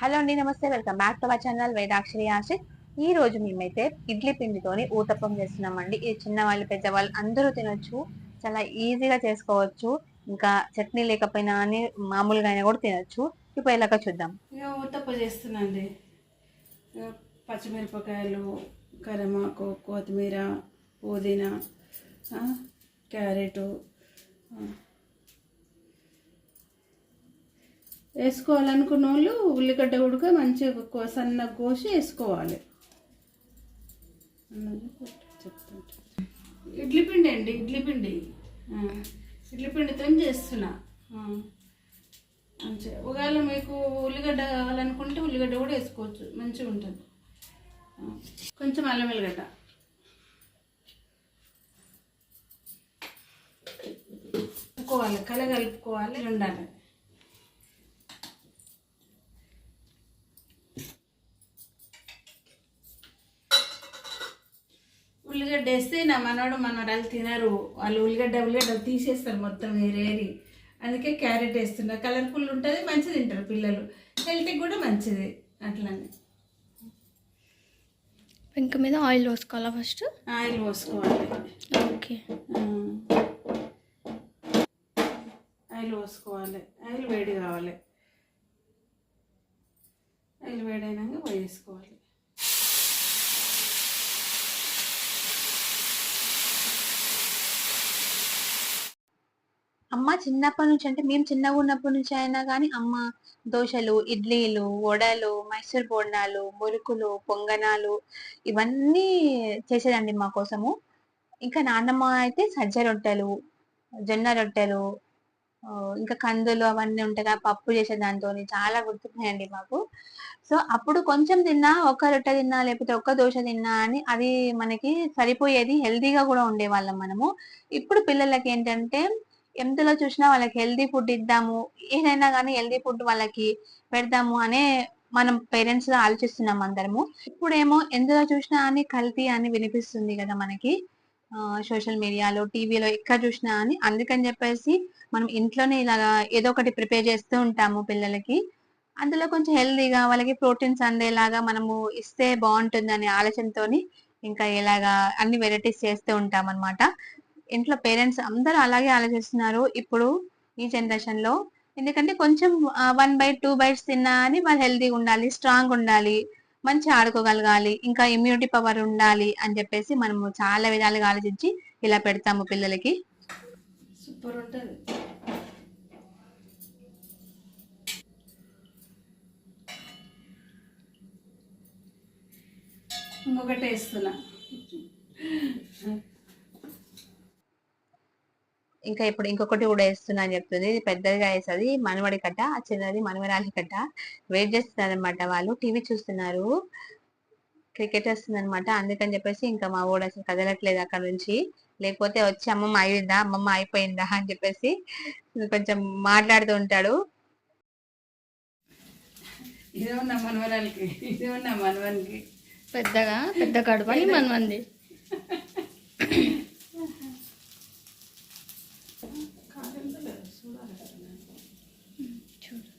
Hello అండి నమస్తే. Welcome back to my channel Vedakshari Ashish ఈ రోజు మేమైతే ఇడ్లీ పిండితోని ఊతప్పం చేస్తున్నామండి. ఇది చిన్నవాళ్ళు పెద్దవాళ్ళు అందరూ తినొచ్చు. చాలా ఈజీగా చేసుకోవచ్చు. ఇంకా చట్నీ లేకపోయినా అని మామూలుగా అయినా కూడా తినొచ్చు. ఇప్పుడు ఇలాగ చూద్దాం. ఊతప్ప చేస్తున్నాండి పచ్చిమిరపకాయలు కరిమాకు కొత్తిమీర పుదీనా క్యారెట్ వేసుకోవాలనుకున్న వాళ్ళు ఉల్లిగడ్డ ఉడక మంచిగా సన్నగా కోసి వేసుకోవాలి. ఇడ్లీ పిండి అండి ఇడ్లీ పిండి. ఇడ్లీ పిండితో చేస్తున్నా. మంచిగా ఒకవేళ మీకు ఉల్లిగడ్డ కావాలనుకుంటే ఉల్లిగడ్డ కూడా వేసుకోవచ్చు. మంచిగా ఉంటుంది. కొంచెం అల్లం వెల్లిగడ్డ. కలుపుకోవాలి కల కలుపుకోవాలి ఉండాలి ఉల్లిగడ్డ వేస్తే నా మనవాడు మనవరాలు తినరు. వాళ్ళు ఉల్లిగడ్డ ఉల్లిగడ్డ తీసేస్తారు మొత్తం వేరేది అందుకే క్యారెట్ వేస్తున్నా కలర్ఫుల్ ఉంటుంది మంచిది తింటారు పిల్లలు. హెల్త్కి కూడా మంచిది అట్లనే. పెంక మీద ఆయిల్ పోసుకోవాలా ఫస్ట్? ఆయిల్ పోసుకోవాలి. ఓకే. ఆయిల్ పోసుకోవాలి. ఆయిల్ వేడి కావాలి. ఆయిల్ వేడైనాక పోయేసుకోవాలి. అమ్మ చిన్నప్పటి నుంచి అంటే మేము చిన్నగా ఉన్నప్పటి నుంచి అయినా కానీ అమ్మ దోశలు ఇడ్లీలు వడలు మైసూర్ బోండాలు మురుకులు పొంగనాలు ఇవన్నీ చేసేదండి మా కోసము. ఇంకా నాన్నమ్మ అయితే సజ్జ రొట్టెలు జొన్న రొట్టెలు ఇంకా కందులు అవన్నీ ఉంటాయి కదా పప్పు చేసే దాంతో చాలా గుర్తున్నాయండి మాకు. సో అప్పుడు కొంచెం తిన్నా ఒక్క రొట్టె తిన్నా లేకపోతే ఒక్క దోశ తిన్నా అని అది మనకి సరిపోయేది హెల్దీగా కూడా ఉండేవాళ్ళం మనము. ఇప్పుడు పిల్లలకి ఏంటంటే ఎంతలో చూసినా వాళ్ళకి హెల్దీ ఫుడ్ ఇద్దాము ఏదైనా కానీ హెల్దీ ఫుడ్ వాళ్ళకి పెడదాము అనే మనం పేరెంట్స్గా ఆలోచిస్తున్నాం అందరము. ఇప్పుడేమో ఎందులో చూసినా అని కల్తీ అని వినిపిస్తుంది కదా మనకి. సోషల్ మీడియాలో టీవీలో ఎక్కడ చూసినా అని. అందుకని చెప్పేసి మనం ఇంట్లోనే ఇలాగా ఏదో ఒకటి ప్రిపేర్ చేస్తూ ఉంటాము పిల్లలకి. అందులో కొంచెం హెల్దీగా వాళ్ళకి ప్రోటీన్స్ అందేలాగా మనము ఇస్తే బాగుంటుంది అనే ఆలోచనతోని ఇంకా ఇలాగా అన్ని వెరైటీస్ చేస్తూ ఉంటాం అనమాట ఇంట్లో పేరెంట్స్ అందరూ అలాగే ఆలోచిస్తున్నారు ఇప్పుడు ఈ జనరేషన్లో. ఎందుకంటే కొంచెం వన్ బై టూ బైట్స్ తిన్నా అని వాళ్ళు హెల్తీగా ఉండాలి స్ట్రాంగ్ ఉండాలి మంచి ఆడుకోగలగాలి ఇంకా ఇమ్యూనిటీ పవర్ ఉండాలి అని చెప్పేసి మనము చాలా విధాలుగా ఆలోచించి ఇలా పెడతాము పిల్లలకి. సూపర్ ఉంటుంది. ఇంకొకటి వేస్తున్నా. ఇంకా ఇప్పుడు ఇంకొకటి కూడా వేస్తున్నా అని చెప్తుంది. ఇది పెద్దదిగా వేస్తుంది. మనవడి కట్ట చిన్నది మనవరాలి కట్ట. వెయిట్ చేస్తున్నారు అనమాట వాళ్ళు. టీవీ చూస్తున్నారు. క్రికెట్ వస్తుంది అనమాట అందుకని చెప్పేసి ఇంకా మా వాడు అసలు కదలట్లేదు అక్కడ నుంచి. లేకపోతే వచ్చి అమ్మమ్మ అయిందా అమ్మమ్మ అయిపోయిందా? అని చెప్పేసి కొంచెం మాట్లాడుతూ ఉంటాడు. ఇదే ఉన్న మనవరాలకి ఇదే ఉన్న మనవనికి పెద్దగా? పెద్ద కడుపని మనమంది చూడు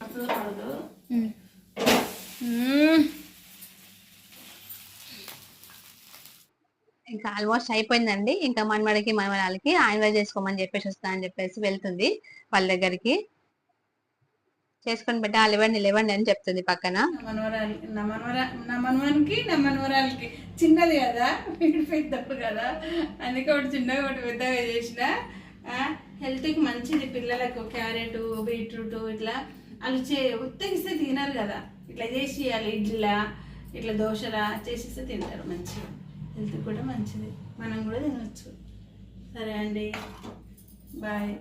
అప్పుడు కాదు మ్మ్. మ్మ్. ఇంకా ఆల్మోస్ట్ అయిపోయిందండి. ఇంకా మనవడికి మనవరాలకి ఆయన చేసుకోమని చెప్పేసి వస్తా అని చెప్పేసి వెళ్తుంది వాళ్ళ దగ్గరికి. చేసుకొని పెట్టా ఇవ్వండి లేవండి అని చెప్తుంది పక్కన. నా నా నా నా మనవరాలకి. చిన్నది కదా వీడు పెద్దప్పుడు కదా. అందుకే ఒకటి చిన్నగా ఒకటి పెద్దగా చేసిన హెల్త్కి మంచిది పిల్లలకు. క్యారెట్ బీట్రూట్ ఇట్లా వాళ్ళు చే ఉత్తగిస్తే తినరు కదా. ఇట్లా చేసి ఇవ్వాలి ఇడ్లీలా ఇట్లా దోశలా చేసిస్తే తింటారు మంచిగా. హెల్త్ కూడా మంచిది. మనం కూడా తినవచ్చు సరే అండి. బాయ్.